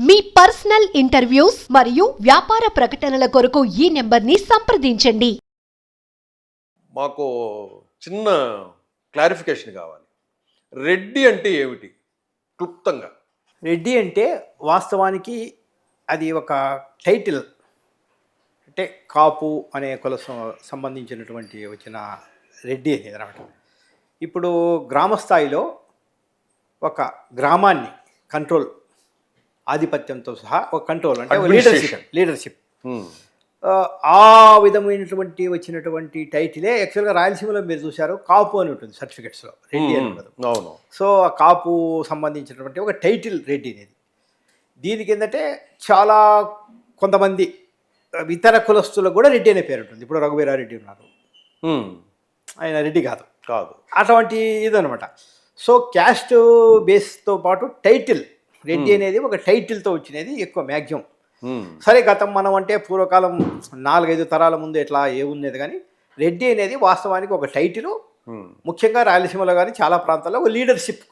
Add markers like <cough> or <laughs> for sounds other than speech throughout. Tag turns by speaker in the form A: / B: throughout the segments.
A: మీ personal interviews మరియు వ్యాపార ప్రకటనల కొరకు ఈ నెంబర్ని సంప్రదించండి.
B: మాకు చిన్న క్లారిఫికేషన్ కావాలి. రెడ్డి అంటే ఏమిటి? క్లుప్తంగా.
C: రెడ్డి అంటే వాస్తవానికి అది ఒక టైటిల్. అంటే కాపు అనే కుల సం- సంబంధించినటువంటి వచ్చిన రెడ్డి అనేది అనమాట. ఇప్పుడు గ్రామ స్థాయిలో ఒక గ్రామాన్ని కంట్రోల్ ఆధిపత్యంతో సహా ఒక కంట్రోల్ అంటే లీడర్షిప్. లీడర్షిప్
B: హ్మ్.
C: ఆ విధమైనటువంటి వచ్చినటువంటి టైటిలే యాక్చువల్గా రాయలసీమలో మీరు చూశారు కాపు అని ఉంటుంది సర్టిఫికెట్స్లో రెడ్డి అని ఉండదు.
B: అవును.
C: సో ఆ కాపు సంబంధించినటువంటి ఒక టైటిల్ రెడ్డి అనేది. దీనికి ఏంటంటే చాలా కొంతమంది ఇతర కులస్తులకు కూడా రెడ్డి అనే పేరు ఉంటుంది. ఇప్పుడు రఘువీరారెడ్డి ఉన్నారు.
B: హ్మ్.
C: ఆయన రెడ్డి కాదు.
B: కాదు.
C: అటువంటి ఇదనమాట సో క్యాస్ట్ బేస్తో పాటు టైటిల్ రెడ్డి అనేది ఒక టైటిల్తో వచ్చినది ఎక్కువ మ్యాక్సిమం. సరే గతం మనం అంటే పూర్వకాలం నాలుగైదు తరాల ముందు ఎట్లా ఏముండేది కానీ రెడ్డి అనేది వాస్తవానికి ఒక టైటిల్. ముఖ్యంగా రాయలసీమలో కానీ చాలా ప్రాంతాల్లో ఒక లీడర్షిప్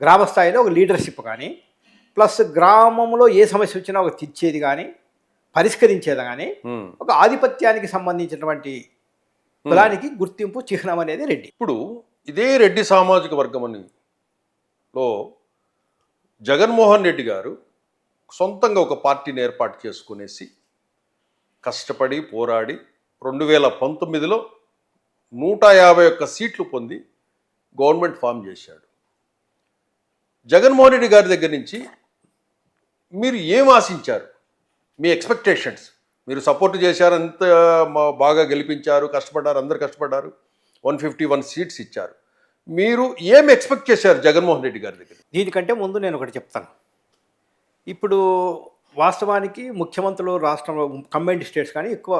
C: గ్రామ స్థాయిలో ఒక లీడర్షిప్ కానీ ప్లస్ గ్రామంలో ఏ సమస్య వచ్చినా ఒక తెచ్చేది కానీ పరిష్కరించేది కానీ. ఒక ఆధిపత్యానికి సంబంధించినటువంటి కులానికి గుర్తింపు చిహ్నం అనేది రెడ్డి
B: ఇప్పుడు ఇదే రెడ్డి సామాజిక వర్గం అని లో జగన్మోహన్ రెడ్డి గారు సొంతంగా ఒక పార్టీని ఏర్పాటు చేసుకునేసి కష్టపడి పోరాడి రెండు వేల పంతొమ్మిదిలో నూట యాభై ఒక్క సీట్లు పొంది గవర్నమెంట్ ఫామ్ చేశాడు. జగన్మోహన్ రెడ్డి గారి దగ్గర నుంచి మీరు ఏం ఆశించారు? మీ ఎక్స్పెక్టేషన్స్ మీరు సపోర్ట్ చేశారు అంత బాగా గెలిపించారు కష్టపడ్డారు అందరు కష్టపడ్డారు. వన్ ఫిఫ్టీ వన్ సీట్స్ ఇచ్చారు. మీరు ఏం ఎక్స్పెక్ట్ చేశారు జగన్మోహన్ రెడ్డి గారి దగ్గర?
C: దీనికంటే ముందు నేను ఒకటి చెప్తాను. ఇప్పుడు వాస్తవానికి ముఖ్యమంత్రులు రాష్ట్రంలో కంబైన్డ్ స్టేట్స్ కానీ ఎక్కువ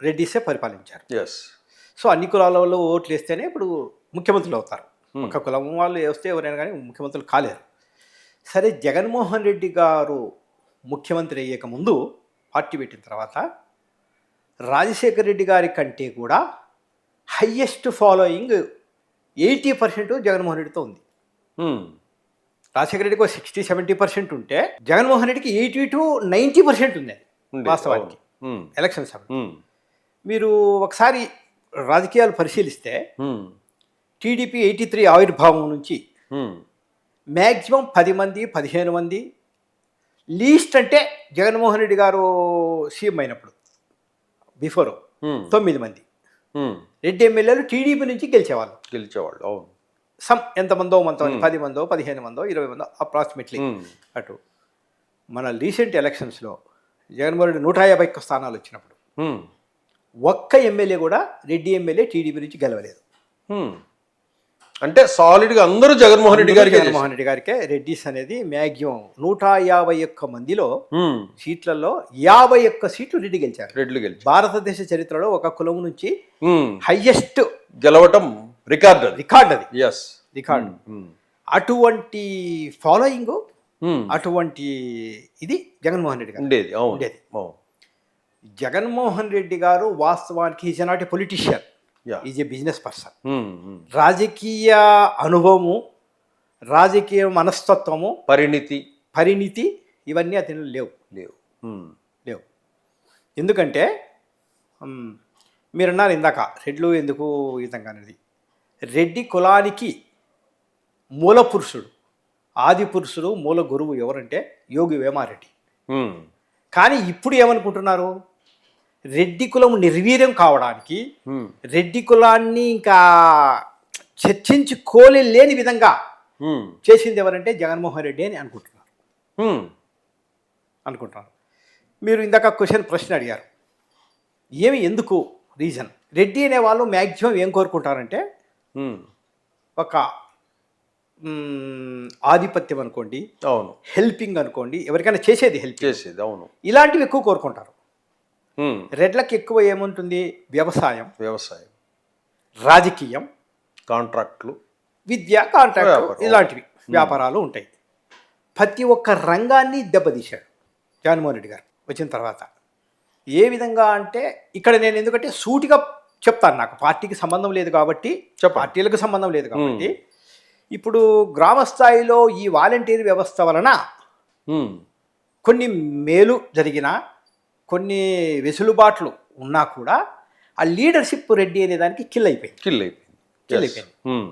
C: రెడ్డిసే పరిపాలించారు.
B: ఎస్
C: సో అన్ని కులాలలో ఓట్లు వేస్తేనే ఇప్పుడు ముఖ్యమంత్రులు అవుతారు. ఒక కులం వాళ్ళు వస్తే ఎవరైనా కానీ ముఖ్యమంత్రులు కాలేరు. సరే జగన్మోహన్ రెడ్డి గారు ముఖ్యమంత్రి అయ్యేక ముందు పార్టీ పెట్టిన తర్వాత రాజశేఖర రెడ్డి గారి కంటే కూడా highest following eighty percent Jaganmohan రెడ్డితో ఉంది. రాజశేఖర రెడ్డికి ఒక సిక్స్టీ సెవెంటీ పర్సెంట్ ఉంటే జగన్మోహన్ రెడ్డికి ఎయిటీ టు నైంటీ పర్సెంట్ ఉంది అది వాస్తవానికి. ఎలక్షన్స్ మీరు ఒకసారి రాజకీయాలు పరిశీలిస్తే టీడీపీ ఎయిటీ త్రీ ఆవిర్భావం నుంచి మ్యాక్సిమం పది మంది పదిహేను మంది లీస్ట్ అంటే జగన్మోహన్ రెడ్డి గారు సీఎం అయినప్పుడు బిఫోర్ తొమ్మిది మంది. రెడ్డి ఎమ్మెల్యేలు టీడీపీ నుంచి గెలిచేవాళ్ళు
B: గెలిచేవాళ్ళు అవును
C: సమ్ ఎంతమందో మంతమంది పది మందో పదిహేను మందో ఇరవై మందో అప్రాక్సిమేట్లీ. అటు మన రీసెంట్ ఎలక్షన్స్లో జగన్మోహన్ రెడ్డి నూట యాభై ఒక్క స్థానాలు వచ్చినప్పుడు. ఒక్క ఎమ్మెల్యే కూడా రెడ్డి ఎమ్మెల్యే టీడీపీ నుంచి గెలవలేదు.
B: అంటే సాలిడ్గా అందరూ జగన్మోహన్ రెడ్డి గారికి
C: జగన్మోహన్ రెడ్డి గారికే రెడ్డిస్ అనేది మ్యాక్సిమం నూట యాభై ఒక్క మందిలో సీట్లలో యాభై ఒక్క సీట్లు రెడ్డి గెలిచారు.
B: రెడ్లు గెలిచి
C: భారతదేశ చరిత్రలో ఒక కులం నుంచి. హయ్యెస్ట్
B: గెలవటం రికార్డ్
C: రికార్డ్ అది.
B: Yes
C: record. అటువంటి ఫాలోయింగ్ అటువంటి ఇది జగన్మోహన్ రెడ్డి గారు.
B: ఉండేది.
C: ఉండేది. జగన్మోహన్ రెడ్డి గారు వాస్తవానికి is not a politician. Is a business person
B: Hmm. Hmm.
C: రాజకీయ అనుభవము రాజకీయ మనస్తత్వము
B: పరిణితి.
C: పరిణితి ఇవన్నీ అతను లేవు.
B: లేవు. Hmm.
C: లేవు. ఎందుకంటే మ్, మీరన్నారు ఇందాక రెడ్లు ఎందుకు విధంగా అనేది. రెడ్డి కులానికి మూల పురుషుడు ఆది పురుషుడు మూల గురువు ఎవరంటే యోగి వేమారెడ్డి.
B: Hmm.
C: కానీ ఇప్పుడు ఏమనుకుంటున్నారు? రెడ్డి కులం నిర్వీర్యం కావడానికి. రెడ్డి కులాన్ని ఇంకా చర్చించుకోలే లేని విధంగా. చేసింది ఎవరంటే జగన్మోహన్ రెడ్డి అని అనుకుంటున్నారు. అనుకుంటున్నారు మీరు ఇందాక క్వశ్చన్ ప్రశ్న అడిగారు ఏమి ఎందుకు రీజన్ రెడ్డి అనే వాళ్ళు మ్యాక్సిమం ఏం కోరుకుంటారంటే. ఒక ఆధిపత్యం అనుకోండి
B: అవును
C: హెల్పింగ్ అనుకోండి ఎవరికైనా చేసేది హెల్ప్
B: చేసేది అవును
C: ఇలాంటివి ఎక్కువ కోరుకుంటారు. రెడ్లకు ఎక్కువ ఏముంటుంది? వ్యవసాయం.
B: వ్యవసాయం.
C: రాజకీయం.
B: కాంట్రాక్ట్లు.
C: విద్య కాంట్రాక్ట్
B: వ్యాపారం.
C: ఇలాంటివి. వ్యాపారాలు ఉంటాయి. ప్రతి ఒక్క రంగాన్ని దెబ్బతీశాడు జగన్మోహన్ రెడ్డి గారు వచ్చిన తర్వాత. ఏ విధంగా అంటే ఇక్కడ నేను ఎందుకంటే సూటిగా చెప్తాను. నాకు పార్టీకి సంబంధం లేదు కాబట్టి. పార్టీలకు సంబంధం లేదు కాబట్టి. ఇప్పుడు గ్రామ స్థాయిలో ఈ వాలంటీర్ వ్యవస్థ వలన. కొన్ని మేలు జరిగినా కొన్ని వెసులుబాట్లు ఉన్నా కూడా ఆ లీడర్షిప్ రెడ్డి అనే దానికి కిల్ అయిపోయింది.
B: కిల్ అయిపోయింది. Yes.
C: అయిపోయింది.
B: Hmm.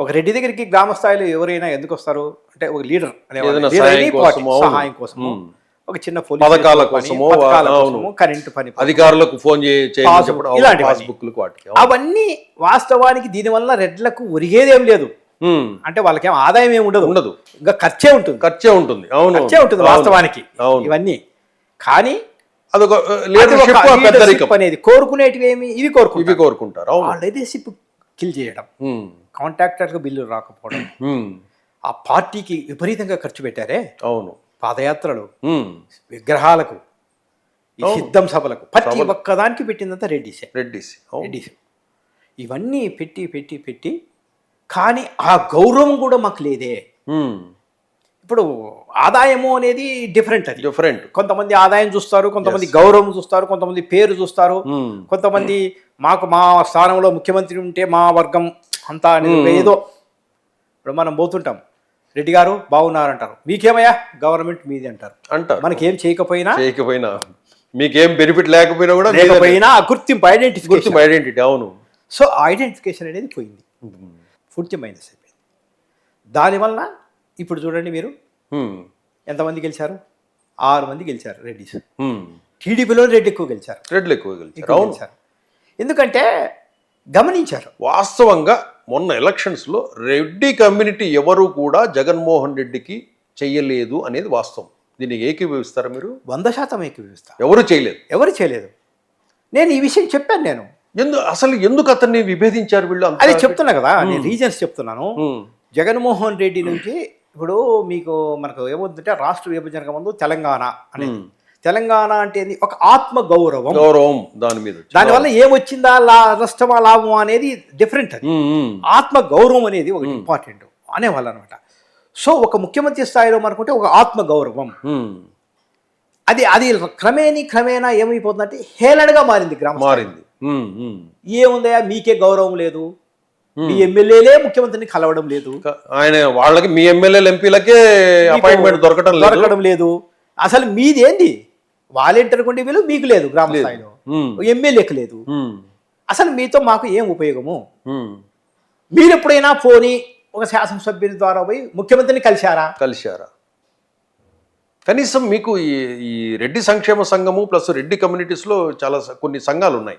C: ఒక రెడ్డి దగ్గరికి గ్రామ స్థాయిలో ఎవరైనా ఎందుకు వస్తారు? అంటే ఒక లీడర్
B: సహాయం కోసము ఉమ్.
C: ఒక చిన్న
B: పథకాల కోసమో,
C: కరెంటు పని
B: అధికారులకు ఫోన్
C: అవన్నీ వాస్తవానికి దీనివల్ల రెడ్లకు ఒరిగేదేం లేదు.
B: Hmm.
C: అంటే వాళ్ళకేం ఆదాయం ఏమి ఉండదు.
B: ఉండదు.
C: ఇంకా ఖర్చే ఉంటుంది.
B: ఖర్చే ఉంటుంది. అవును.
C: ఖర్చే ఉంటుంది. వాస్తవానికి ఇవన్నీ. కానీ
B: అదొక
C: అది
B: లీడర్షిప్ పెద్దరికం.
C: అనేది కోరుకునేటివి ఏమి? ఇవి
B: ఇవి
C: కోరుకుంటారు ఆ లీడర్షిప్ కిల్ చేయడం. కాంట్రాక్టర్కి బిల్లులు రాకపోవడం. ఆ పార్టీకి విపరీతంగా ఖర్చు పెట్టారే?
B: అవును.
C: పాదయాత్రలు. విగ్రహాలకు. సిద్ధం సభలకు. ప్రతి. ఒక్కదానికి పెట్టిందంతా రెడ్డిసే
B: రెడ్డిస్
C: రెడ్డిస్ ఇవన్నీ పెట్టి పెట్టి పెట్టి కానీ ఆ గౌరవం కూడా మాకు లేదే. ఇప్పుడు ఆదాయము అనేది డిఫరెంట్ అది.
B: డిఫరెంట్.
C: కొంతమంది ఆదాయం చూస్తారు కొంతమంది గౌరవం చూస్తారు కొంతమంది పేరు చూస్తారు
B: Hmm.
C: కొంతమంది మాకు మా స్థానంలో ముఖ్యమంత్రి ఉంటే మా వర్గం అంతా అనేది ఒక ఏదో ఇప్పుడు మనం పోతుంటాం. రెడ్డి గారు బాగున్నారంటారు. మీకేమయ్యా? గవర్నమెంట్ మీది అంటారు.
B: అంటారు.
C: మనకేం చేయకపోయినా
B: చేయకపోయినా మీకేం బెనిఫిట్ లేకపోయినా కూడా
C: లేకపోయినా గుర్తింపు ఐడెంటిఫికేషన్
B: గుర్తు ఐడెంటిటీ అవును.
C: సో ఐడెంటిఫికేషన్ అనేది పోయింది. పూర్తి మైనస్ అయిపోయింది. దానివల్ల ఇప్పుడు చూడండి మీరు. ఎంతమంది గెలిచారు? ఆరు మంది గెలిచారు రెడ్డిస్.
B: Hmm.
C: టీడీపీలో రెడ్డి ఎక్కువ గెలిచారు.
B: రెడ్లు ఎక్కువ గెలిచారు.
C: ఎందుకంటే గమనించారు.
B: వాస్తవంగా మొన్న ఎలక్షన్స్లో రెడ్డి కమ్యూనిటీ ఎవరు కూడా జగన్మోహన్ రెడ్డికి చెయ్యలేదు అనేది వాస్తవం. దీన్ని ఏకీభవిస్తారా మీరు?
C: వంద శాతం ఏకీభవిస్తా.
B: ఎవరు చేయలేదు.
C: ఎవరు చేయలేదు. నేను ఈ విషయం చెప్పాను నేను.
B: ఎందు అసలు ఎందుకు అతన్ని విభేదించారు వీళ్ళు
C: అది చెప్తున్నా కదా నేను రీజన్స్ చెప్తున్నాను. జగన్మోహన్ రెడ్డి నుంచి ఇప్పుడు మీకు మనకు ఏమవుతుందంటే రాష్ట్ర విభజనకు ముందు తెలంగాణ అనేది తెలంగాణ అంటే? ఒక ఆత్మ గౌరవం
B: గౌరవం దాని మీద.
C: దానివల్ల ఏమొచ్చిందా లా నష్టమా లాభం అనేది డిఫరెంట్ అది. ఆత్మ గౌరవం అనేది ఒకటి ఇంపార్టెంట్ అనేవాళ్ళు అనమాట సో ఒక ముఖ్యమంత్రి స్థాయిలో మనకుంటే ఒక ఆత్మ గౌరవం. అది అది క్రమేణీ క్రమేణా ఏమైపోతుందంటే హేళనగా మారింది గ్రామ.
B: మారింది.
C: ఏముందయ్యా మీకే గౌరవం లేదు మీ ఎమ్మెల్యేలే ముఖ్యమంత్రిని కలవడం లేదు.
B: ఆయన వాళ్ళకి మీ ఎమ్మెల్యేలు ఎంపీలకే అపాయింట్మెంట్ దొరకటం లేదు.
C: దొరకడం లేదు. అసలు మీది ఏంది వాలంటీర్ కొండి వీలు మీకు లేదు గ్రామ స్థాయిలో. ఎమ్మెల్యేకి లేదు. అసలు మీతో మాకు ఏం ఉపయోగము. మీరు ఎప్పుడైనా పోని ఒక శాసనసభ్యుని ద్వారా పోయి ముఖ్యమంత్రిని కలిశారా?
B: కలిశారా? కనీసం మీకు ఈ ఈ రెడ్డి సంక్షేమ సంఘము ప్లస్ రెడ్డి కమ్యూనిటీస్లో చాలా కొన్ని సంఘాలు ఉన్నాయి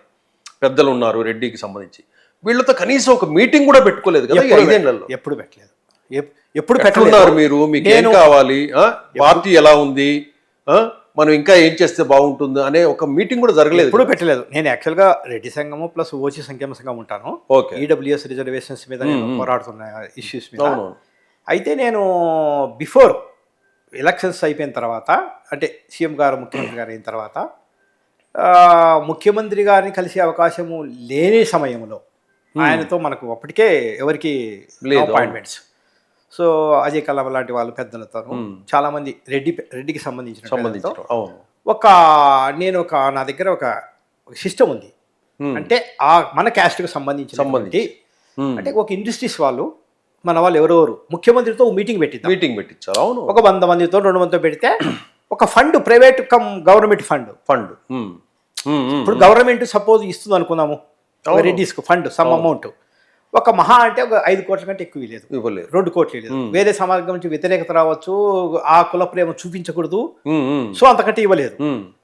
B: పెద్దలు ఉన్నారు రెడ్డికి సంబంధించి. వీళ్ళతో కనీసం ఒక మీటింగ్ కూడా పెట్టుకోలేదు కదా ఐదేళ్ళలో?
C: ఎప్పుడు పెట్టలేదు. ఎప్- ఎప్పుడు పెట్టలేదు.
B: మీరు? మీకు ఏం కావాలి? పార్టీ ఎలా ఉంది? మనం ఇంకా ఏం చేస్తే బాగుంటుంది అనే ఒక మీటింగ్ కూడా జరగలేదు
C: ఎప్పుడు పెట్టలేదు. నేను యాక్చువల్గా రెడ్డి సంఘము ప్లస్ ఓసీ సంక్షేమ సంఘం ఉంటాను.
B: ఓకే.
C: ఈడబ్ల్యూఎస్ రిజర్వేషన్స్ మీద నేను పోరాడుతున్న ఇష్యూస్ మీద. అయితే నేను బిఫోర్ ఎలక్షన్స్ అయిపోయిన తర్వాత అంటే సీఎం గారు ముఖ్యమంత్రి గారు అయిన తర్వాత ముఖ్యమంత్రి గారిని కలిసే అవకాశము లేని సమయంలో ఆయనతో మనకు అప్పటికే ఎవరికి
B: లేదు,
C: అపాయింట్మెంట్స్ సో అజయ్ కల్లం లాంటి వాళ్ళు పెద్దలతో చాలా మంది రెడ్డి రెడ్డికి సంబంధించిన ఒక నేను ఒక నా దగ్గర ఒక సిస్టమ్ ఉంది.
B: Hmm.
C: అంటే ఆ మన క్యాస్ట్కి సంబంధించిన
B: సంబంధించి. Hmm.
C: అంటే ఒక ఇండస్ట్రీస్ వాళ్ళు మన వాళ్ళు ఎవరెవరు ముఖ్యమంత్రితో మీటింగ్ పెట్టింది
B: మీటింగ్ పెట్టించారు అవును.
C: ఒక వంద మందితో రెండు మందితో పెడితే <clears throat> ఒక fund private cum government fund.
B: Fund. Hmm.
C: ఇప్పుడు గవర్నమెంట్ సపోజ్ ఇస్తుంది అనుకుందాము. రెడ్డిస్కు ఫండ్ సమ్ అమౌంట్. ఒక మహా అంటే ఒక ఐదు కోట్ల కంటే ఎక్కువ లేదు
B: ఇవ్వలేదు.
C: రెండు కోట్లు లేదు వేరే సమాజం నుంచి వ్యతిరేకత రావచ్చు ఆ కుల ప్రేమ చూపించకూడదు. సో అంతకంటే ఇవ్వలేదు.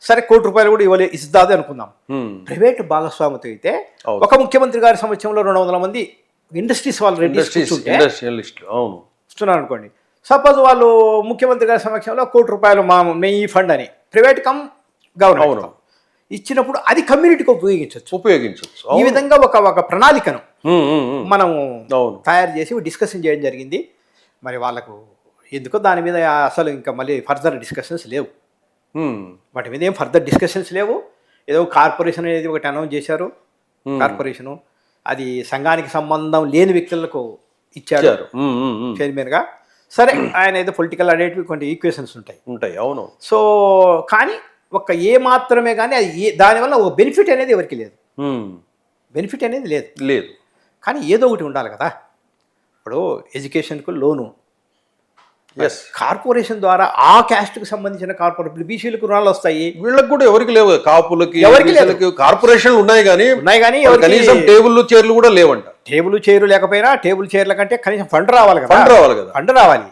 C: సరే కోటి రూపాయలు కూడా ఇవ్వలేదు ఇస్తాది అనుకుందాం. ప్రైవేట్ భాగస్వామితో అయితే. ఒక ముఖ్యమంత్రి గారి సమక్షంలో రెండు వందల మంది ఇండస్ట్రీస్ వాళ్ళు ఇస్తున్నారు అనుకోండి. సపోజ్ వాళ్ళు ముఖ్యమంత్రి గారి సమక్షంలో కోటి రూపాయలు మా మేము ఈ ఫండ్ అని. Private cum government. ఇచ్చినప్పుడు అది కమ్యూనిటీకి ఉపయోగించవచ్చు.
B: ఉపయోగించవచ్చు.
C: ఈ విధంగా ఒక ఒక ప్రణాళికను మనం తయారు చేసి డిస్కషన్ చేయడం జరిగింది. మరి వాళ్ళకు ఎందుకో దాని మీద అసలు ఇంకా మళ్ళీ ఫర్దర్ డిస్కషన్స్ లేవు. వాటి మీద ఏం ఫర్దర్ డిస్కషన్స్ లేవు. ఏదో కార్పొరేషన్ అనేది ఒకటి అనౌన్స్ చేశారు. కార్పొరేషను అది సంఘానికి సంబంధం లేని వ్యక్తులకు
B: ఇచ్చారు.
C: చైర్మన్గా. సరే ఆయన ఏదో పొలిటికల్ అనేటివి కొన్ని ఈక్వేషన్స్ ఉంటాయి.
B: ఉంటాయి. అవును.
C: సో కానీ ఒక ఏ మాత్రమే కానీ అది ఏ దానివల్ల ఒక బెనిఫిట్ అనేది ఎవరికి లేదు. బెనిఫిట్ అనేది లేదు.
B: లేదు.
C: కానీ ఏదో ఒకటి ఉండాలి కదా. ఇప్పుడు ఎడ్యుకేషన్కు లోను.
B: Yes.
C: కార్పొరేషన్ ద్వారా ఆ క్యాస్ట్కి సంబంధించిన కార్పొరేట్ ఇప్పుడు బీసీలకు రుణాలు వస్తాయి.
B: వీళ్ళకి కూడా ఎవరికి లేవు. కాపులకి
C: ఎవరికి
B: కార్పొరేషన్లు ఉన్నాయి కానీ
C: ఉన్నాయి కానీ
B: కనీసం టేబుల్ చైర్లు కూడా లేవంట.
C: టేబుల్ చైర్లు లేకపోయినా టేబుల్ చైర్ల కంటే కనీసం ఫండ్ రావాలి కదా.
B: ఫండ్ రావాలి కదా.
C: ఫండ్ రావాలి.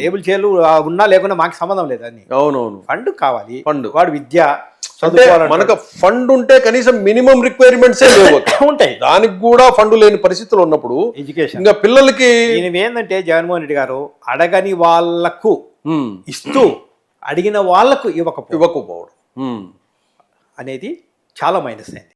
C: టేబుల్ చైర్లు ఉన్నా లేకున్నా మాకు సంబంధం లేదు అన్ని.
B: అవునవును.
C: ఫండ్ కావాలి.
B: ఫండ్.
C: వాడు విద్య.
B: మనకు ఫండ్ ఉంటే కనీసం మినిమం రిక్వైర్మెంట్స్. <laughs>
C: ఉంటాయి.
B: దానికి కూడా ఫండ్ లేని పరిస్థితులు ఉన్నప్పుడు
C: ఎడ్యుకేషన్
B: ఇంకా పిల్లలకి
C: ఏంటంటే జగన్మోహన్ రెడ్డి గారు అడగని
B: వాళ్ళకు
C: ఇస్తూ అడిగిన వాళ్ళకు ఇవ్వకపోవడం
B: ఇవ్వకపోవడం.
C: అనేది చాలా మైనస్ అయింది.